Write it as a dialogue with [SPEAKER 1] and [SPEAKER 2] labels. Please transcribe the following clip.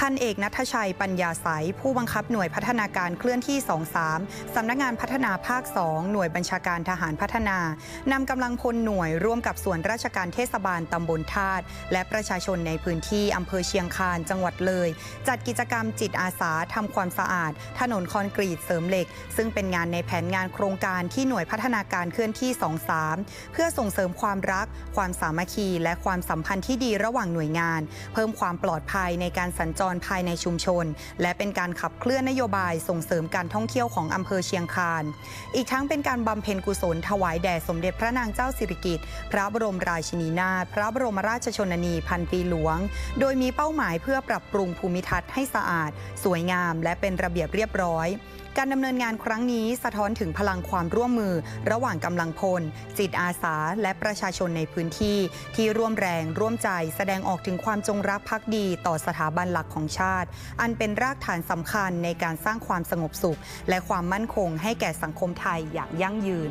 [SPEAKER 1] พันเอกนัทชัยปัญญาสายผู้บังคับหน่วยพัฒนาการเคลื่อนที่ 23 สำนักงานพัฒนาภาค 2 หน่วยบัญชาการทหารพัฒนานำกำลังพลหน่วยร่วมกับส่วนราชการเทศบาลตำบลธาตุและประชาชนในพื้นที่อำเภอเชียงคานจังหวัดเลย จัดกิจกรรมจิตอาสาทำความสะอาด ถนนคอนกรีตเสริมเหล็ก ซึ่งเป็นงานในแผนงานโครงการที่หน่วยพัฒนาการเคลื่อนที่ 23 เพื่อส่งเสริมความรัก ความสามัคคี และความสัมพันธ์ที่ดีระหว่างหน่วยงาน เพิ่มความปลอดภัยในการสัญจรภายในชุมชน และเป็นการขับเคลื่อนนโยบายส่งเสริมการท่องเที่ยวของอำเภอเชียงคาน อีกทั้งเป็นการบำเพ็ญกุศลถวายแด่สมเด็จพระนางเจ้าสิริกิติ์พระบรมราชินีนาถพระบรมราชชนนีพันปีหลวง โดยมีเป้าหมายเพื่อปรับปรุงภูมิทัศน์ให้สะอาด สวยงาม และเป็นระเบียบเรียบร้อย การดำเนินงานครั้งนี้สะท้อนถึงพลังความร่วมมือ ระหว่างกำลังพล จิตอาสา และประชาชนในพื้นที่ ที่ร่วมแรงร่วมใจ แสดงออกถึงความจงรักภักดี ต่อสถาบันหลักของชาติ อันเป็นรากฐานสำคัญในการสร้างความสงบสุข และความมั่นคงให้แก่สังคมไทยอย่างยั่งยืน